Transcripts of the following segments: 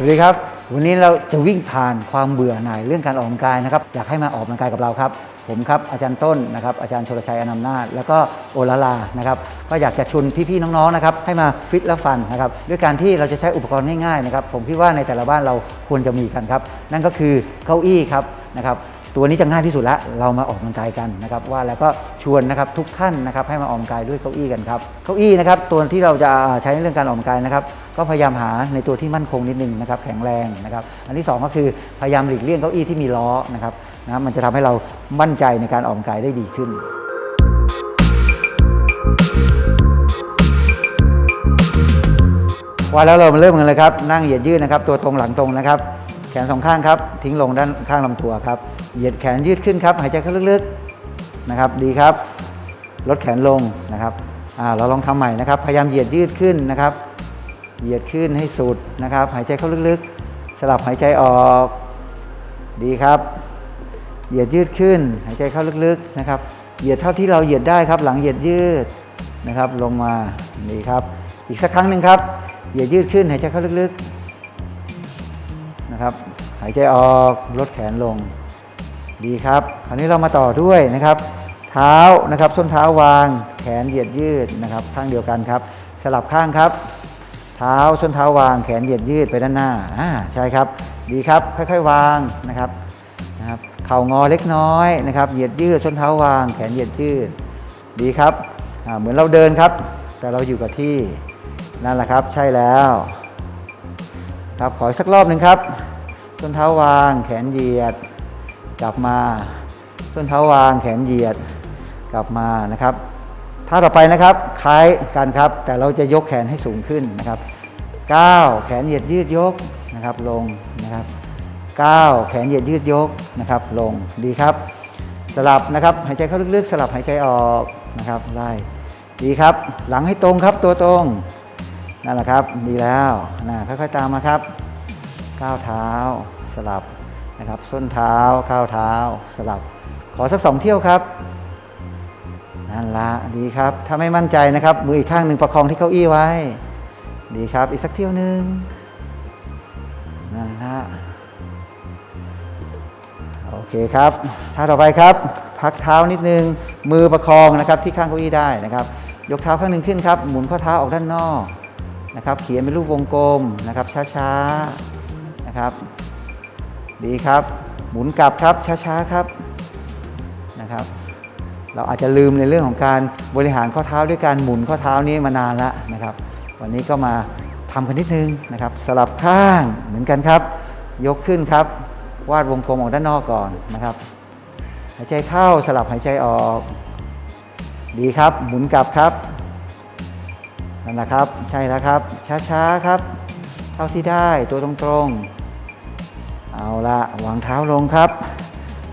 สวัสดีครับ วันนี้เราจะวิ่งผ่านความเบื่อหน่ายเรื่องการออกกำลังกายนะครับ อยากให้มาออกกำลังกายกับเราครับ ผมครับอาจารย์ต้นนะครับ อาจารย์ชลชัยอนามนาถแล้วก็โอลาลานะครับ ก็อยากจะชวนพี่ๆน้องๆนะครับให้มาฟิตและฟันนะครับ ด้วยการที่เราจะใช้อุปกรณ์ง่ายๆนะครับ ผมคิดว่าในแต่ละบ้านเราควรจะมีกันครับ นั่นก็คือเก้าอี้ครับนะครับ ตัวนี้จะง่ายที่สุดละเรามาออกกำลังกายกันนะครับว่าแล้วก็ชวนนะครับทุกท่านนะครับให้มาออกกำลังกายด้วยเก้าอี้กันครับเก้าอี้นะครับตัวที่เราจะใช้ในเรื่องการออกกำลังกายนะครับก็พยายามหาในตัวที่มั่นคงนิดนึงนะครับแข็งแรงนะครับอันที่สองก็คือพยายามหลีกเลี่ยงเก้าอี้ที่มีล้อนะครับนะมันจะทำให้เรามั่นใจในการออกกำลังกายได้ดีขึ้นว่าแล้วเรามาเริ่มกันเลยครับนั่งเหยียดยืดนะครับตัวตรงหลังตรงนะครับแขนสองข้างครับทิ้งลงด้านข้างลำตัวครับ เหยียดแขนยืดขึ้นครับ หายใจเข้าลึกๆนะครับ ดีครับ ลดแขนลงนะครับอ่าเราลองทำใหม่นะครับ พยายามเหยียดยืดขึ้นนะครับ เหยียดขึ้นให้สุดนะครับ หายใจเข้าลึกๆ สลับหายใจออก ดีครับ เหยียดยืดขึ้น หายใจเข้าลึกๆนะครับ เหยียดเท่าที่เราเหยียดได้ครับ หลังเหยียดยืดนะครับ ลงมาดีครับ อีกสักครั้งหนึ่งครับ เหยียดยืดขึ้น หายใจเข้าลึกๆนะครับ หายใจออก ลดแขนลง ดีครับ คราวนี้เรามาต่อด้วยนะครับ เท้านะครับ ส้นเท้าวาง แขนเหยียดยืดนะครับ ข้างเดียวกันครับ สลับข้างครับ เท้าส้นเท้าวาง แขนเหยียดยืดไปด้านหน้าอ่าใช่ครับ ดีครับ ค่อยๆ วางนะครับนะครับเข่างอเล็กน้อยนะครับ เหยียดยืดส้นเท้าวาง แขนเหยียดยืด ดีครับอ่าเหมือนเราเดินครับ แต่เราอยู่กับที่นั่นแหละครับ ใช่แล้วครับขอสักรอบหนึ่งครับส้นเท้าวาง แขนเหยียด กลับมา ส้นเท้าวางแขนเหยียดกลับมานะครับท่าต่อไปนะครับคล้ายกันครับ แต่เราจะยกแขนให้สูงขึ้นนะครับก้าวแขนเหยียดยืดยกนะครับลงนะครับก้าวแขนเหยียดยืดยกนะครับลงดีครับ สลับนะครับหายใจเข้าลึกๆ สลับหายใจออกนะครับไล่ดีครับ หลังให้ตรงครับตัวตรงนั่นแหละครับดีแล้วนะค่อยๆตามมาครับก้าวเท้าสลับ นะครับ ส้นเท้าก้าวเท้าสลับ ขอสักสองเที่ยวครับนั่นละดีครับ ถ้าไม่มั่นใจนะครับ มืออีกข้างหนึ่งประคองที่เก้าอี้ไว้ ดีครับ อีกสักเที่ยวหนึ่งนั่นละโอเคครับท่าต่อไปครับ พักเท้านิดนึง มือประคองนะครับที่ข้างเก้าอี้ได้นะครับ ยกเท้าข้างหนึ่งขึ้นครับ หมุนข้อเท้าออกด้านนอกนะครับ เขียนเป็นรูปวงกลมนะครับ ช้าๆนะครับ ดีครับ หมุนกลับครับช้าๆครับนะครับ เราอาจจะลืมในเรื่องของการบริหารข้อเท้าด้วยการหมุนข้อเท้านี้มานานแล้วนะครับ วันนี้ก็มาทำกันนิดนึงนะครับ สลับข้างเหมือนกันครับ ยกขึ้นครับ วาดวงกลมออกด้านนอกก่อนนะครับ หายใจเข้าสลับหายใจออก ดีครับ หมุนกลับครับนั่นแหละครับ ใช่แล้วครับ ช้าๆครับ เท่าที่ได้ตัวตรงๆ เอาละวางเท้าลงครับ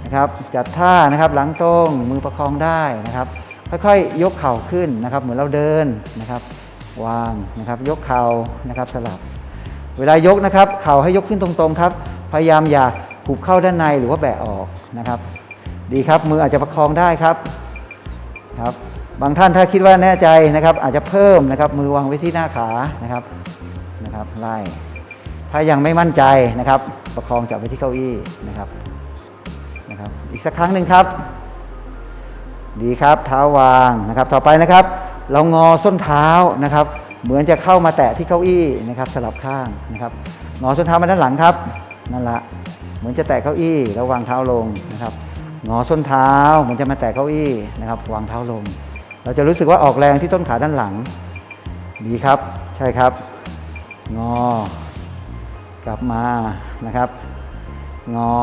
นะครับ จัดท่านะครับหลังตรงมือประคองได้นะครับ ค่อยๆยกเข่าขึ้นนะครับ เหมือนเราเดินนะครับ วางนะครับ ยกเข่านะครับสลับ เวลายกนะครับ เข่าให้ยกขึ้นตรงๆครับ พยายามอย่าหุบเข้าด้านในหรือว่าแบะออกนะครับ ดีครับมืออาจจะประคองได้ครับครับ บางท่านถ้าคิดว่าแน่ใจนะครับ อาจจะเพิ่มนะครับ มือวางไว้ที่หน้าขานะครับนะครับไล่ ถ้ายังไม่มั่นใจนะครับ ประคองจับไว้ที่เก้าอี้นะครับนะครับ อีกสักครั้งหนึ่งครับ ดีครับเท้าวางนะครับ ต่อไปนะครับ เรางอส้นเท้านะครับ เหมือนจะเข้ามาแตะที่เก้าอี้นะครับ สลับข้างนะครับงอส้นเท้ามาด้านหลังครับนั่นละเหมือนจะแตะเก้าอี้แล้ววางเท้าลงนะครับงอส้นเท้าเหมือนจะมาแตะเก้าอี้นะครับ วางเท้าลง เราจะรู้สึกว่าออกแรงที่ต้นขาด้านหลัง ดีครับ ใช่ครับ งอ กลับมานะครับ งอ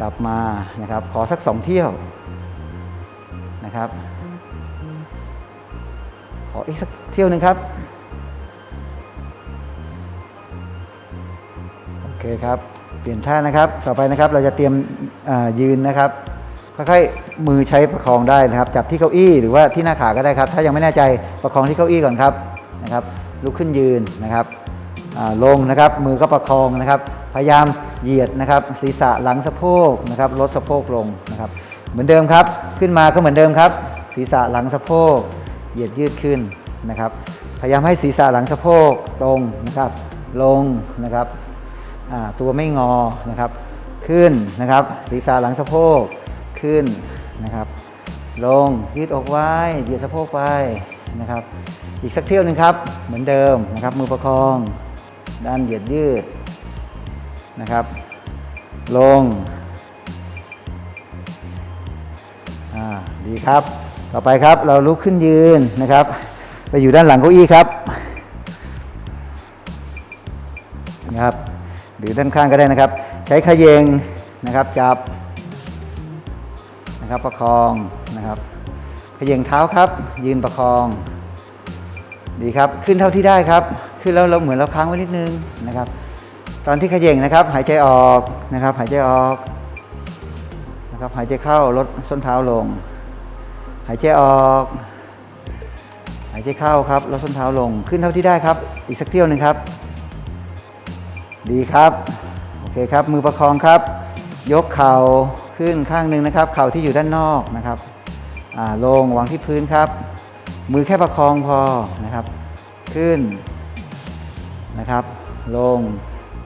กลับมานะครับ ขอสักสองเที่ยวนะครับ ขออีกสักเที่ยวหนึ่งครับ โอเคครับ เปลี่ยนท่านะครับ ต่อไปนะครับเราจะเตรียมยืนนะครับค่อยๆมือใช้ประคองได้นะครับ จับที่เก้าอี้หรือว่าที่หน้าขาก็ได้ครับ ถ้ายังไม่แน่ใจประคองที่เก้าอี้ก่อนครับนะครับ ลุกขึ้นยืนนะครับ ลงนะครับมือก็ประคองนะครับ พยายามเหยียดนะครับศีรษะหลังสะโพกนะครับลดสะโพกลงนะครับเหมือนเดิมครับขึ้นมาก็เหมือนเดิมครับ ศีรษะหลังสะโพกเหยียดยืดขึ้นนะครับ พยายามให้ศีรษะหลังสะโพกตรงนะครับลงนะครับตัวไม่งอนะครับ ขึ้นนะครับ ศีรษะหลังสะโพกขึ้นนะครับ ลงยืดอกไว้เหยียดสะโพกไปนะครับ อีกสักเที่ยวหนึ่งครับ เหมือนเดิมนะครับ มือประคอง ด้านเหยียดยืดนะครับ ลงดีครับ ต่อไปครับเราลุกขึ้นยืนนะครับ ไปอยู่ด้านหลังเก้าอี้ครับนะครับ หรือด้านข้างก็ได้นะครับ ใช้เขยงนะครับจับนะครับประคองนะครับเขยงเท้าครับ ยืนประคอง ดีครับขึ้นเท่าที่ได้ครับ ขึ้นแล้วเราเหมือนเราค้างไว้นิดนึงนะครับ ตอนที่เขย่งนะครับ หายใจออกนะครับ หายใจออกนะครับหายใจเข้าลดส้นเท้าลง หายใจออก หายใจเข้าครับลดส้นเท้าลงขึ้นเท่าที่ได้ครับ อีกสักเที่ยวหนึ่งครับ ดีครับโอเคครับ มือประคองครับ ยกเข่าขึ้นข้างหนึ่งนะครับ เข่าที่อยู่ด้านนอกนะครับลงวางที่พื้นครับ มือแค่ประคองพอนะครับ ขึ้น นะครับ ลง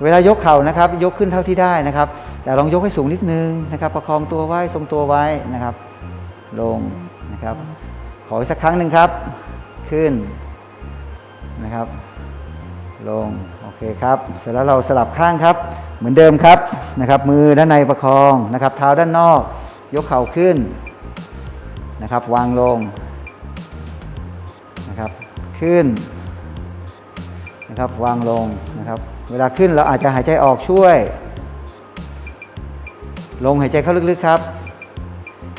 เวลายกเข่านะครับ ยกขึ้นเท่าที่ได้นะครับ แต่ลองยกให้สูงนิดนึงนะครับ ประคองตัวไว้ทรงตัวไว้นะครับ ลงนะครับ ขออีกสักครั้งหนึ่งครับ ขึ้นนะครับ ลง โอเคครับ เสร็จแล้วเราสลับข้างครับ เหมือนเดิมครับนะครับ มือด้านในประคองนะครับ เท้าด้านนอก ยกเข่าขึ้นนะครับ วางลงนะครับ ขึ้น นะครับวางลงนะครับ เวลาขึ้นเราอาจจะหายใจออกช่วย ลงหายใจเข้าลึกๆครับ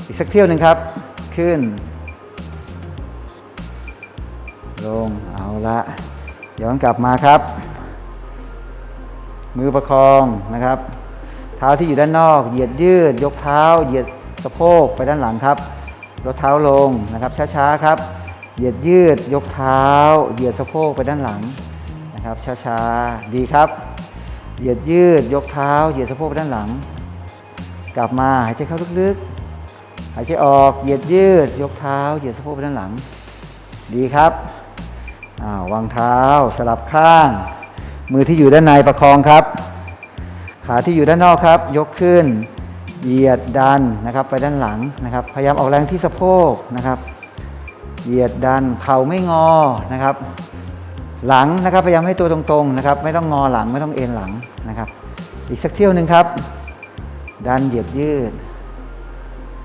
อีกสักเที่ยวหนึ่งครับ ขึ้น ลงเอาละย้อนกลับมาครับ มือประคองนะครับ เท้าที่อยู่ด้านนอก เหยียดยืด ยกเท้า เหยียดสะโพกไปด้านหลังครับลดเท้าลงนะครับช้าๆครับ เหยียดยืด ยกเท้า เหยียดสะโพกไปด้านหลัง นะครับช้าๆดีครับ เหยียดยืดยกเท้า เหยียดสะโพกไปด้านหลัง กลับมาหายใจเข้าลึกๆ หายใจออกเหยียดยืด ยกเท้า เหยียดสะโพกไปด้านหลัง ดีครับอ้าววางเท้าสลับข้าง มือที่อยู่ด้านในประคองครับ ขาที่อยู่ด้านนอกครับ ยกขึ้น เหยียดดันนะครับไปด้านหลังนะครับ พยายามออกแรงที่สะโพกนะครับ เหยียดดันเข่าไม่งอนะครับ หลังนะครับพยายามให้ตัวตรงๆนะครับไม่ต้องงอหลังไม่ต้องเอ็นหลังนะครับ อีกสักเที่ยวหนึ่งครับดันเหยียดยืด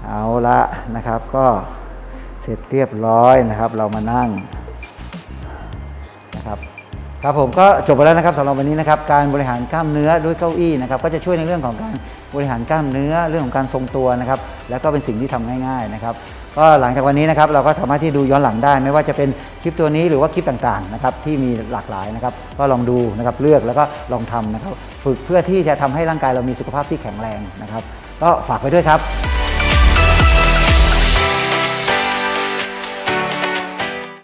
เอาละนะครับก็เสร็จเรียบร้อยนะครับ เรามานั่งนะครับครับผมก็จบไปแล้วนะครับสำหรับวันนี้นะครับการบริหารกล้ามเนื้อด้วยเก้าอี้นะครับก็จะช่วยในเรื่องของการบริหารกล้ามเนื้อเรื่องของการทรงตัวนะครับ แล้วก็เป็นสิ่งที่ทำง่าย ๆนะครับ ก็หลังจากวันนี้นะครับเราก็สามารถที่ดูย้อนหลังได้ ไม่ว่าจะเป็นคลิปตัวนี้หรือว่าคลิปต่างๆนะครับที่มีหลากหลายนะครับก็ลองดูนะครับเลือกแล้วก็ลองทำนะครับฝึกเพื่อที่จะทำให้ร่างกายเรามีสุขภาพที่แข็งแรงนะครับก็ฝากไปด้วยครับ